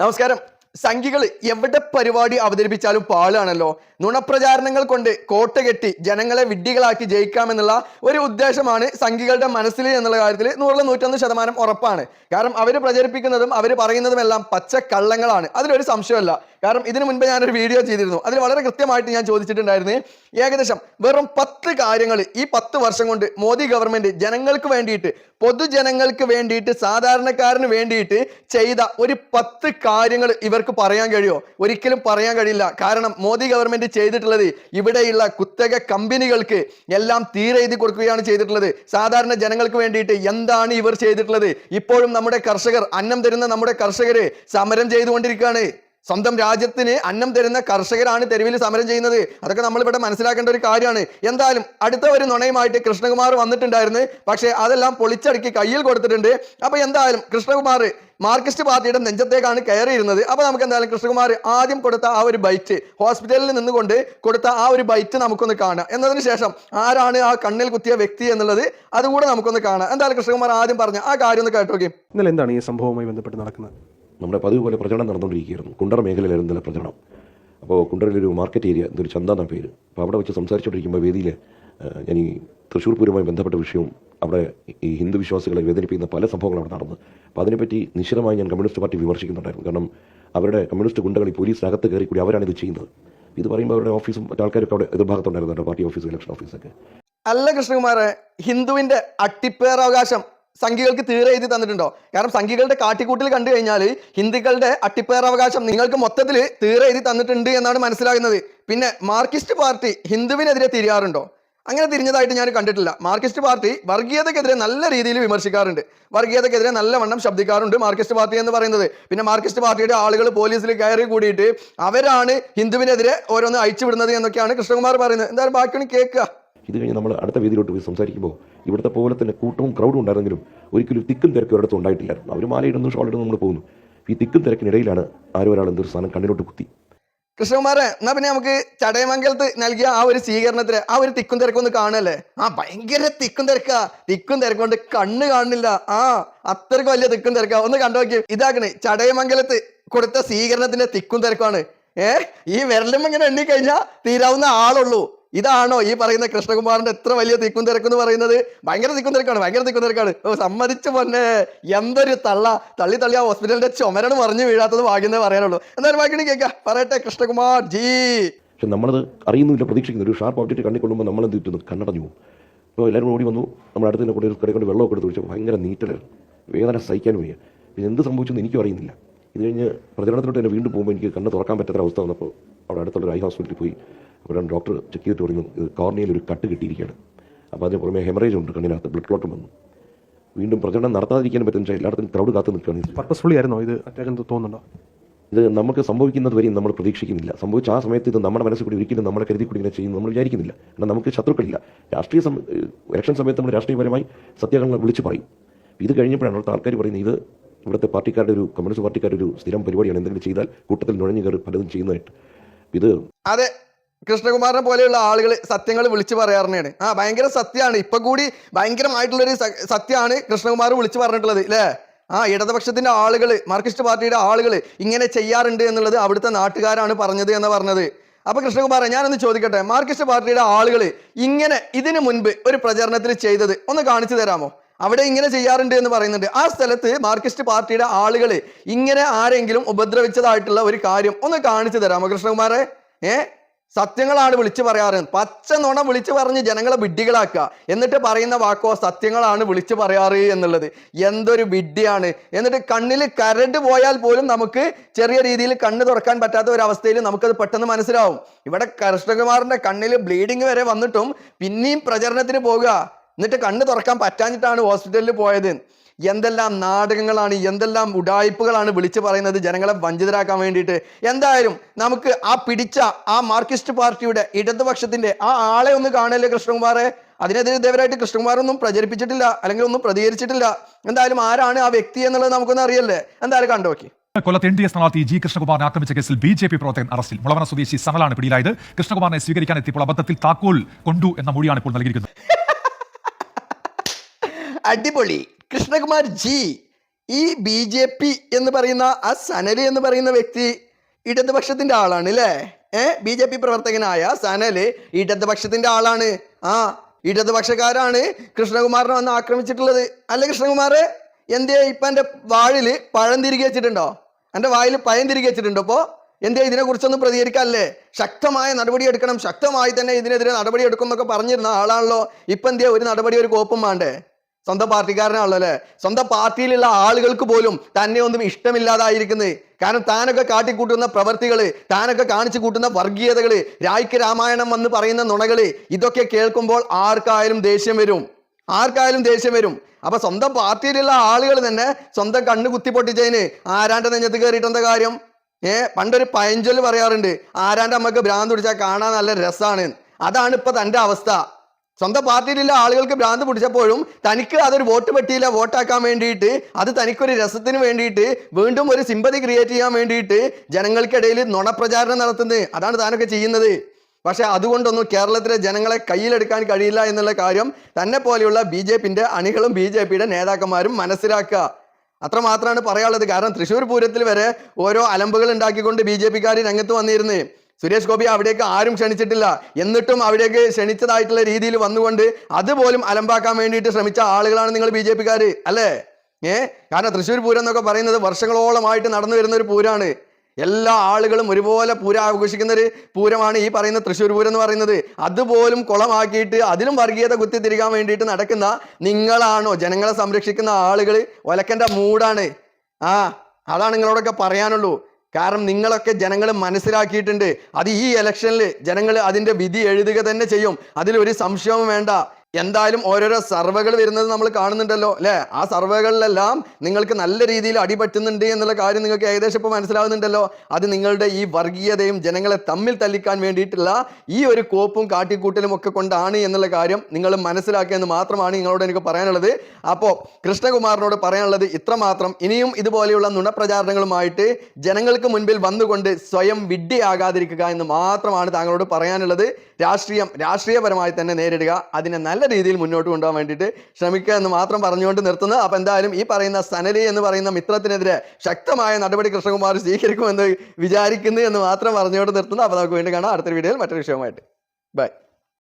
നമസ്കാരം. സംഘികൾ എവിടെ പരിപാടി അവതരിപ്പിച്ചാലും പാളാണല്ലോ നുണപ്രചാരണങ്ങൾ കൊണ്ട് കോട്ട കെട്ടി ജനങ്ങളെ വിഡ്ഢികളാക്കി ജയിക്കാമെന്നുള്ള ഒരു ഉദ്ദേശമാണ് സംഘികളുടെ മനസ്സിൽ എന്നുള്ള കാര്യത്തിൽ നൂറിൽ നൂറ്റൊന്ന് ശതമാനം ഉറപ്പാണ്. കാരണം അവർ പ്രചരിപ്പിക്കുന്നതും അവർ പറയുന്നതുമെല്ലാം പച്ച കള്ളങ്ങളാണ് അതിലൊരു സംശയമല്ല കാരണം ഇതിനു മുൻപ് ഞാനൊരു വീഡിയോ ചെയ്തിരുന്നു. അതിൽ വളരെ കൃത്യമായിട്ട് ഞാൻ ചോദിച്ചിട്ടുണ്ടായിരുന്നു ഏകദേശം വെറും പത്ത് കാര്യങ്ങൾ ഈ പത്ത് വർഷം കൊണ്ട് മോദി ഗവൺമെന്റ് ജനങ്ങൾക്ക് വേണ്ടിയിട്ട് പൊതുജനങ്ങൾക്ക് വേണ്ടിയിട്ട് സാധാരണക്കാരന് വേണ്ടിയിട്ട് ചെയ്ത ഒരു പത്ത് കാര്യങ്ങൾ ഇവർക്ക് പറയാൻ കഴിയോ? ഒരിക്കലും പറയാൻ കഴിയില്ല. കാരണം മോദി ഗവൺമെന്റ് ചെയ്തിട്ടുള്ളത് ഇവിടെയുള്ള കുത്തക കമ്പനികൾക്ക് എല്ലാം തീരെ എഴുതി കൊടുക്കുകയാണ് ചെയ്തിട്ടുള്ളത്. സാധാരണ ജനങ്ങൾക്ക് വേണ്ടിയിട്ട് എന്താണ് ഇവർ ചെയ്തിട്ടുള്ളത്? ഇപ്പോഴും നമ്മുടെ കർഷകർ അന്നം തരുന്ന നമ്മുടെ കർഷകര് സമരം ചെയ്തുകൊണ്ടിരിക്കുകയാണ്. സ്വന്തം രാജ്യത്തിന് അന്നം തരുന്ന കർഷകരാണ് തെരുവിൽ സമരം ചെയ്യുന്നത്. അതൊക്കെ നമ്മൾ ഇവിടെ മനസ്സിലാക്കേണ്ട ഒരു കാര്യമാണ്. എന്തായാലും അടുത്ത ഒരു നുണയുമായിട്ട് കൃഷ്ണകുമാർ വന്നിട്ടുണ്ടായിരുന്നു. പക്ഷേ അതെല്ലാം പൊളിച്ചടുക്കി കയ്യിൽ കൊടുത്തിട്ടുണ്ട്. അപ്പൊ എന്തായാലും കൃഷ്ണകുമാർ മാർക്സിസ്റ്റ് പാർട്ടിയുടെ നെഞ്ചത്തേക്കാണ് കയറിയിരുന്നത്. അപ്പൊ നമുക്ക് എന്തായാലും കൃഷ്ണകുമാർ ആദ്യം കൊടുത്ത ആ ഒരു ബൈറ്റ് ഹോസ്പിറ്റലിൽ നിന്നുകൊണ്ട് കൊടുത്ത ആ ഒരു ബൈറ്റ് നമുക്കൊന്ന് കാണാം. എന്നതിന് ശേഷം ആരാണ് ആ കണ്ണിൽ കുത്തിയ വ്യക്തി എന്നുള്ളത് അതുകൂടെ നമുക്കൊന്ന് കാണാം. എന്തായാലും കൃഷ്ണകുമാർ ആദ്യം പറഞ്ഞ ആ കാര്യം ഒന്ന് കേട്ടോക്കെ. എന്താണ് ഈ സംഭവവുമായി ബന്ധപ്പെട്ട് നടക്കുന്നത്? നമ്മുടെ പതിവ് പോലെ പ്രചരണം നടന്നുകൊണ്ടിരിക്കുകയായിരുന്നു. കുണ്ടർ മേഖലയിലായിരുന്നു നല്ല പ്രചരണം. അപ്പോൾ കുണ്ടറിലൊരു മാർക്കറ്റ് ഏരിയ എന്തൊരു ചന്ത എന്ന പേര്. അപ്പോൾ അവിടെ വെച്ച് സംസാരിച്ചുകൊണ്ടിരിക്കുമ്പോൾ വേദിയിൽ ഞാൻ ഈ തൃശ്ശൂർ പൂരവുമായി ബന്ധപ്പെട്ട വിഷയവും അവിടെ ഈ ഹിന്ദു വിശ്വാസികളെ വേദനിപ്പിക്കുന്ന പല സംഭവങ്ങളും അവിടെ നടന്നു. അപ്പോൾ അതിനെപ്പറ്റി നിശ്ചിതമായി ഞാൻ കമ്മ്യൂണിസ്റ്റ് പാർട്ടി വിമർശിക്കുന്നുണ്ടായിരുന്നു. കാരണം അവരുടെ കമ്മ്യൂണിസ്റ്റ് ഗുണ്ടകൾ ഈ പോലീസിനകത്ത് കയറി കൂടി അവരാണ് ഇത് ചെയ്യുന്നത്. ഇത് പറയുമ്പോൾ അവരുടെ ഓഫീസും മറ്റാൾക്കാരൊക്കെ അവിടെ എതിർഭാഗത്തുണ്ടായിരുന്നു പാർട്ടി ഓഫീസ് ഇലക്ഷൻ ഓഫീസൊക്കെ. അല്ല കൃഷ്ണകുമാറെ ഹിന്ദുവിന്റെ അട്ടിപ്പേറാവകാശം സംഘികൾക്ക് തീരെ എഴുതി തന്നിട്ടുണ്ടോ? കാരണം സംഘികളുടെ കാട്ടിക്കൂട്ടിൽ കണ്ടു കഴിഞ്ഞാൽ ഹിന്ദുക്കളുടെ അട്ടിപ്പേറാവകാശം നിങ്ങൾക്ക് മൊത്തത്തിൽ തീരെ എഴുതി തന്നിട്ടുണ്ട് എന്നാണ് മനസ്സിലാകുന്നത്. പിന്നെ മാർക്സിസ്റ്റ് പാർട്ടി ഹിന്ദുവിനെതിരെ തിരിയാറുണ്ടോ? അങ്ങനെ തിരിഞ്ഞതായിട്ട് ഞാൻ കണ്ടിട്ടില്ല. മാർക്സിസ്റ്റ് പാർട്ടി വർഗീയതക്കെതിരെ നല്ല രീതിയിൽ വിമർശിക്കാറുണ്ട്. വർഗീയതക്കെതിരെ നല്ലവണ്ണം ശബ്ദിക്കാറുണ്ട് മാർക്സിസ്റ്റ് പാർട്ടി എന്ന് പറയുന്നത്. പിന്നെ മാർക്സിസ്റ്റ് പാർട്ടിയുടെ ആളുകൾ പോലീസിൽ കയറി കൂടിയിട്ട് അവരാണ് ഹിന്ദുവിനെതിരെ ഓരോന്ന് അയച്ചു വിടുന്നത് എന്നൊക്കെയാണ് കൃഷ്ണകുമാർ പറയുന്നത്. എന്തായാലും ബാക്കിയൊന്നും കേൾക്കുക ഇത് കഴിഞ്ഞ് നമ്മൾ അടുത്ത വേദിയിലോട്ട് പോയി സംസാരിക്കുമ്പോൾ ഇവിടുത്തെ പോലെ തന്നെ കൂട്ടവും ക്രൗഡും ഉണ്ടായിരുന്നെങ്കിലും ഒരിക്കലും തിക്കും തിരക്കും ഒരിടത്തും ഉണ്ടായിട്ടില്ലായിരുന്നു. അവർ മാലയിടുന്നു ഷോൾ ഇടുന്നു നമ്മൾ പോകുന്നു. ഈ തിക്കും തിരക്കിനിടയിലാണ് ആരോ ഒരാൾ എന്തൊരു സാധനം കണ്ണിലോട്ട് കുത്തി. കൃഷ്ണകുമാറെ എന്നാ പിന്നെ നമുക്ക് ചടയമംഗലത്ത് നൽകിയ ആ ഒരു സ്വീകരണത്തിന് ആ ഒരു തിക്കും തിരക്കും ഒന്ന് കാണല്ലേ ആ ഭയങ്കര തിക്കും തിരക്കാ. തിക്കും തിരക്കും കൊണ്ട് കണ്ണ് കാണുന്നില്ല. ആ അത്രയ്ക്ക് വലിയ തിക്കും തിരക്കാ. ഒന്ന് കണ്ടു നോക്കി. ഇതാക്കണേ ചടയമംഗലത്ത് കൊടുത്ത സ്വീകരണത്തിന്റെ തിക്കും തിരക്കാണ് ഏഹ് ഈ വിരലും ഇങ്ങനെ എണ്ണി കഴിഞ്ഞാൽ തീരാവുന്ന ആളുള്ളൂ. ഇതാണോ ഈ പറയുന്ന കൃഷ്ണകുമാറിന്റെ എത്ര വലിയ തിക്കും എന്ന് പറയുന്നത്? ഭയങ്കര തിക്കും തിരക്കാണ് ഭയങ്കര തിക്കും തിരക്കാണ്. ഓ സമ്മതിച്ചു പൊന്നെ. എന്തൊരു തള്ള. തള്ളി തള്ളി ആ ഹോസ്പിറ്റലിന്റെ ചുമരണം മറിഞ്ഞു വീഴാത്തത് ഭാഗ്യം പറയാനുള്ളൂ. എന്നാലും ബാക്കി കേൾക്കാം. പറയട്ടെ കൃഷ്ണകുമാർ ജി. പക്ഷെ നമ്മളത് അറിയുന്നില്ല പ്രതീക്ഷിക്കുന്നു ഒരു ഷാർപ്പ് ഒബ്ജക്റ്റ് കണ്ണി കൊള്ളുമ്പോൾ നമ്മൾ എന്ത് കിട്ടുന്നു? കണ്ണടഞ്ഞു അപ്പോൾ എല്ലാവരും ഓടി വന്നു. നമ്മുടെ അടുത്ത് കൊണ്ട് വെള്ളമൊക്കെ എടുത്ത് കുടിച്ചു ഭയങ്കര നീറ്റലായിരുന്നു വേദന സഹിക്കാൻ വയ്യ. പിന്നെ എന്ത് സംഭവിച്ചെന്ന് എനിക്കും അറിയുന്നില്ല. ഇത് കഴിഞ്ഞ് പ്രചരണത്തിലോട്ട് തന്നെ വീണ്ടും പോകുമ്പോൾ എനിക്ക് കണ്ണ് തുറക്കാൻ പറ്റാത്ത അവസ്ഥ വന്നപ്പോൾ അവിടെ അടുത്തുള്ള ഒരു ഐ ഹോസ്പിറ്റലിൽ പോയി. അവിടെ ഡോക്ടർ ചെക്ക് ചെയ്തിട്ട് തുടങ്ങി കോർണിയിൽ കോർണിയയിൽ ഒരു കട്ട് കിട്ടിയിരിക്കുകയാണ്. അപ്പോൾ അതിന് പുറമെ ഹെമറേജ് ഉണ്ട് കണ്ണിനകത്ത് ബ്ലഡ് ക്ലോട്ടും വന്നു. വീണ്ടും പ്രചരണം നടത്താതിരിക്കാൻ പറ്റുന്ന എല്ലായിടത്തും ക്രൗഡ് കാത്തു നിൽക്കുകയാണ് പർപ്പസ്ഫുള്ളി ആയിരുന്നോ ഇത്? അറ്റാക്ക് തോന്നുന്നുണ്ടോ? ഇത് നമുക്ക് സംഭവിക്കുന്നത് വരെയും നമ്മൾ പ്രതീക്ഷിക്കുന്നില്ല. സംഭവിച്ച ആ സമയത്ത് ഇത് നമ്മുടെ മനസ്സിൽ കൂടി ഒരിക്കലും നമ്മളെ കരുതി കൂടി ഇങ്ങനെ ചെയ്യുന്നു നമ്മൾ വിചാരിക്കുന്നില്ല. കാരണം നമുക്ക് ശത്രുക്കളില്ല. രാഷ്ട്രീയ സം ഇലക്ഷൻ സമയത്ത് നമ്മൾ രാഷ്ട്രീയപരമായി സത്യാഗ്രഹങ്ങൾ വിളിച്ചു പറയും. ഇത് കഴിഞ്ഞപ്പോഴാണ് അവിടുത്തെ ആൾക്കാർ പറയുന്നത് ഇത് ഇവിടുത്തെ പാർട്ടിക്കാരുടെ ഒരു കമ്മ്യൂണിസ്റ്റ് പാർട്ടിക്കാരുടെ ഒരു സ്ഥിരം പരിപാടിയാണ്. എന്തെങ്കിലും ചെയ്താൽ കൂട്ടത്തിൽ നുഴഞ്ഞു കയറി പലതും ചെയ്യുന്നതായിട്ട്. ഇത് അതെ. കൃഷ്ണകുമാറിനെ പോലെയുള്ള ആളുകൾ സത്യങ്ങൾ വിളിച്ചു പറയാറുണ്ട് ആ ഭയങ്കര സത്യമാണ് ഇപ്പൊ കൂടി ഭയങ്കരമായിട്ടുള്ളൊരു സത്യമാണ് കൃഷ്ണകുമാർ വിളിച്ചു പറഞ്ഞിട്ടുള്ളത് അല്ലേ ആ ഇടതുപക്ഷത്തിന്റെ ആളുകൾ മാർക്സിസ്റ്റ് പാർട്ടിയുടെ ആളുകൾ ഇങ്ങനെ ചെയ്യാറുണ്ട് എന്നുള്ളത് അവിടുത്തെ നാട്ടുകാരാണ് പറഞ്ഞത് എന്ന് പറഞ്ഞത്. അപ്പൊ കൃഷ്ണകുമാറെ ഞാനൊന്ന് ചോദിക്കട്ടെ? മാർക്സിസ്റ്റ് പാർട്ടിയുടെ ആളുകൾ ഇങ്ങനെ ഇതിനു മുൻപ് ഒരു പ്രചരണത്തിൽ ചെയ്തത് ഒന്ന് കാണിച്ചു തരാമോ? അവിടെ ഇങ്ങനെ ചെയ്യാറുണ്ട് എന്ന് പറയുന്നുണ്ട്. ആ സ്ഥലത്ത് മാർക്സിസ്റ്റ് പാർട്ടിയുടെ ആളുകൾ ഇങ്ങനെ ആരെങ്കിലും ഉപദ്രവിച്ചതായിട്ടുള്ള ഒരു കാര്യം ഒന്ന് കാണിച്ചു തരാമോ കൃഷ്ണകുമാറെ? ഏ? സത്യങ്ങളാണ് വിളിച്ചു പറയാറ്. പച്ച നുണ വിളിച്ചു പറഞ്ഞ് ജനങ്ങളെ വിഡ്ഢികളാക്കുക. എന്നിട്ട് പറയുന്ന വാക്കോ സത്യങ്ങളാണ് വിളിച്ചു പറയാറ് എന്നുള്ളത്. എന്തൊരു വിഡ്ഢിയാണ്. എന്നിട്ട് കണ്ണിൽ കരട് പോയാൽ പോലും നമുക്ക് ചെറിയ രീതിയിൽ കണ്ണ് തുറക്കാൻ പറ്റാത്ത ഒരു അവസ്ഥയിൽ നമുക്കത് പെട്ടെന്ന് മനസ്സിലാവും. ഇവിടെ കൃഷ്ണകുമാറിന്റെ കണ്ണിൽ ബ്ലീഡിങ് വരെ വന്നിട്ടും പിന്നെയും പ്രചരണത്തിന് പോകുക എന്നിട്ട് കണ്ണ് തുറക്കാൻ പറ്റാഞ്ഞിട്ടാണ് ഹോസ്പിറ്റലിൽ പോയത്. എന്തെല്ലാം നാടകങ്ങളാണ് എന്തെല്ലാം ഉടായ്പകളാണ് വിളിച്ചു പറയുന്നത് ജനങ്ങളെ വഞ്ചിതരാക്കാൻ വേണ്ടിയിട്ട്? എന്തായാലും നമുക്ക് ആ പിടിച്ച ആ മാർക്സിസ്റ്റ് പാർട്ടിയുടെ ഇടതുപക്ഷത്തിന്റെ ആ ആളെ ഒന്ന് കാണല്ലേ കൃഷ്ണകുമാറെ? അതിനെതിരെ ഇതേവരായിട്ട് കൃഷ്ണകുമാരൊന്നും പ്രചരിപ്പിച്ചിട്ടില്ല അല്ലെങ്കിൽ ഒന്നും പ്രതികരിച്ചിട്ടില്ല. എന്തായാലും ആരാണ് ആ വ്യക്തി എന്നുള്ളത് നമുക്കൊന്ന് അറിയല്ലേ? എന്തായാലും കണ്ടോക്കി കൊല്ലത്ത് എൻ ഡി എ സ്ഥാനാർത്ഥി ജി കൃഷ്ണകുമാറിനെ ആക്രമിച്ച കേസിൽ ബി ജെ പി പ്രവർത്തകൻ അറസ്റ്റിൽ. മുളവന സ്വദേശി സനലാണ് പിടിയിലായത്. കൃഷ്ണകുമാറിനെ സ്വീകരിക്കാൻ എത്തിയപ്പോൾ അബദ്ധത്തിൽ താക്കോൽ കൊണ്ടു എന്ന മൊഴിയാണ് ഇപ്പോൾ നൽകിയിരിക്കുന്നത്. അടിപൊളി. കൃഷ്ണകുമാർ ജി ഈ ബി ജെ പി എന്ന് പറയുന്ന ആ സനൽ എന്ന് പറയുന്ന വ്യക്തി ഇടതുപക്ഷത്തിന്റെ ആളാണ് അല്ലേ? ഏ? ബി ജെ പി പ്രവർത്തകനായ സനൽ ഇടതുപക്ഷത്തിന്റെ ആളാണ്. ആ ഇടതുപക്ഷക്കാരാണ് കൃഷ്ണകുമാറിനെ വന്ന് ആക്രമിച്ചിട്ടുള്ളത്. അല്ലേ കൃഷ്ണകുമാർ? എന്തേ ഇപ്പൊ എന്റെ വാഴിൽ പഴം തിരികെ വെച്ചിട്ടുണ്ടോ? എന്റെ വായിൽ പഴം തിരികെ വെച്ചിട്ടുണ്ടോ അപ്പോ എന്തേ ഇതിനെ കുറിച്ചൊന്നും പ്രതികരിക്കാല്ലേ? ശക്തമായ നടപടി എടുക്കണം. ശക്തമായി തന്നെ ഇതിനെതിരെ നടപടി എടുക്കും എന്നൊക്കെ പറഞ്ഞിരുന്ന ആളാണല്ലോ. ഇപ്പൊ എന്തേ ഒരു നടപടി ഒരു കോപ്പും വേണ്ടേ സ്വന്തം പാർട്ടിക്കാരനാണല്ലോ അല്ലേ? സ്വന്തം പാർട്ടിയിലുള്ള ആളുകൾക്ക് പോലും തന്നെ ഒന്നും ഇഷ്ടമില്ലാതായിരിക്കുന്നത് കാരണം താനൊക്കെ കാട്ടിക്കൂട്ടുന്ന പ്രവർത്തികൾ താനൊക്കെ കാണിച്ചു കൂട്ടുന്ന വർഗീയതകൾ രായ്ക്ക് രാമായണം എന്ന് പറയുന്ന നുണകൾ ഇതൊക്കെ കേൾക്കുമ്പോൾ ആർക്കായാലും ദേഷ്യം വരും. ആർക്കായാലും ദേഷ്യം വരും. അപ്പൊ സ്വന്തം പാർട്ടിയിലുള്ള ആളുകൾ തന്നെ സ്വന്തം കണ്ണ് കുത്തിപ്പൊട്ടിച്ചതിന് ആരാന്റെ നെഞ്ഞത്ത് കയറിയിട്ട് എന്താ കാര്യം? ഏ പണ്ടൊരു പഴഞ്ചൊൽ പറയാറുണ്ട് ആരാന്റെ അമ്മയ്ക്ക് ഭ്രാന്ത് പിടിച്ചാൽ കാണാൻ നല്ല രസമാണ് അതാണ് ഇപ്പൊ തന്റെ അവസ്ഥ. സ്വന്തം പാർട്ടിയിലുള്ള ആളുകൾക്ക് ഭ്രാന്ത് പിടിച്ചപ്പോഴും തനിക്ക് അതൊരു വോട്ട് പറ്റിയില്ല വോട്ടാക്കാൻ വേണ്ടിയിട്ട് അത് തനിക്കൊരു രസത്തിന് വേണ്ടിയിട്ട് വീണ്ടും ഒരു സിമ്പതി ക്രിയേറ്റ് ചെയ്യാൻ വേണ്ടിയിട്ട് ജനങ്ങൾക്കിടയിൽ നുണപ്രചാരണം നടത്തുന്നത്. അതാണ് താനൊക്കെ ചെയ്യുന്നത്. പക്ഷെ അതുകൊണ്ടൊന്നും കേരളത്തിലെ ജനങ്ങളെ കയ്യിലെടുക്കാൻ കഴിയില്ല എന്നുള്ള കാര്യം തന്നെ പോലെയുള്ള ബി ജെ പിന്റെ അണികളും ബി ജെ പിയുടെ നേതാക്കന്മാരും മനസ്സിലാക്കുക. അത്ര മാത്രമാണ് പറയാനുള്ളത്. കാരണം തൃശ്ശൂർ പൂരത്തിൽ വരെ ഓരോ അലമ്പുകൾ ഉണ്ടാക്കിക്കൊണ്ട് ബി ജെ പിക്കാർ രംഗത്ത് വന്നിരുന്നേ സുരേഷ് ഗോപി അവിടേക്ക് ആരും ക്ഷണിച്ചിട്ടില്ല. എന്നിട്ടും അവിടേക്ക് ക്ഷണിച്ചതായിട്ടുള്ള രീതിയിൽ വന്നുകൊണ്ട് അതുപോലും അലമ്പാക്കാൻ വേണ്ടിയിട്ട് ശ്രമിച്ച ആളുകളാണ് നിങ്ങൾ ബി ജെ പിക്കാർ അല്ലേ? ഏ? കാരണം തൃശ്ശൂർ പൂരം എന്നൊക്കെ പറയുന്നത് വർഷങ്ങളോളമായിട്ട് നടന്നു വരുന്ന ഒരു പൂരാണ്. എല്ലാ ആളുകളും ഒരുപോലെ പൂരം ആഘോഷിക്കുന്ന ഒരു പൂരമാണ് ഈ പറയുന്ന തൃശ്ശൂർ പൂരം എന്ന് പറയുന്നത്. അതുപോലും കുളമാക്കിയിട്ട് അതിലും വർഗീയത കുത്തിത്തിരിക്കാൻ വേണ്ടിയിട്ട് നടക്കുന്ന നിങ്ങളാണോ? ജനങ്ങളെ സംരക്ഷിക്കുന്ന ആളുകൾ ഒലക്കന്റെ മൂടാണ്. ആ അതാണ് നിങ്ങളോടൊക്കെ പറയാനുള്ളൂ. കാരണം നിങ്ങളൊക്കെ ജനങ്ങൾ മനസ്സിലാക്കിയിട്ടുണ്ട്. അത് ഈ ഇലക്ഷനിൽ ജനങ്ങൾ അതിന്റെ വിധി എഴുതുക തന്നെ ചെയ്യും. അതിലൊരു സംശയവും വേണ്ട. എന്തായാലും ഓരോരോ സർവേകൾ വരുന്നത് നമ്മൾ കാണുന്നുണ്ടല്ലോ അല്ലേ? ആ സർവേകളിലെല്ലാം നിങ്ങൾക്ക് നല്ല രീതിയിൽ അടിപറ്റുന്നുണ്ട് എന്നുള്ള കാര്യം നിങ്ങൾക്ക് ഏകദേശം ഇപ്പോൾ മനസ്സിലാവുന്നുണ്ടല്ലോ. അത് നിങ്ങളുടെ ഈ വർഗീയതയും ജനങ്ങളെ തമ്മിൽ തല്ലിക്കാൻ വേണ്ടിയിട്ടുള്ള ഈ ഒരു കോപ്പും കാട്ടിക്കൂട്ടലും ഒക്കെ കൊണ്ടാണ് എന്നുള്ള കാര്യം നിങ്ങൾ മനസ്സിലാക്കിയെന്ന് മാത്രമാണ് നിങ്ങളോട് എനിക്ക് പറയാനുള്ളത്. അപ്പോൾ കൃഷ്ണകുമാറിനോട് പറയാനുള്ളത് ഇത്രമാത്രം. ഇനിയും ഇതുപോലെയുള്ള നുണപ്രചാരണങ്ങളുമായിട്ട് ജനങ്ങൾക്ക് മുൻപിൽ വന്നുകൊണ്ട് സ്വയം വിഡ്ഢിയാകാതിരിക്കുക എന്ന് മാത്രമാണ് താങ്കളോട് പറയാനുള്ളത്. രാഷ്ട്രീയം രാഷ്ട്രീയപരമായി തന്നെ നേരിടുക. അതിനെ നല്ല രീതിയിൽ മുന്നോട്ട് കൊണ്ടുപോകാൻ വേണ്ടിയിട്ട് ശ്രമിക്കുക എന്ന് മാത്രം പറഞ്ഞുകൊണ്ട് നിർത്തുന്നു. അപ്പം എന്തായാലും ഈ പറയുന്ന സനലി എന്ന് പറയുന്ന മിത്രത്തിനെതിരെ ശക്തമായ നടപടി കൃഷ്ണകുമാർ സ്വീകരിക്കുമെന്ന് വിചാരിക്കുന്നു എന്ന് മാത്രം പറഞ്ഞുകൊണ്ട് നിർത്തുന്നു. അപ്പോൾ നമുക്ക് വീണ്ടും കാണാം. അടുത്ത വീഡിയോയിൽ മറ്റൊരു വിഷയമായിട്ട് ബൈ.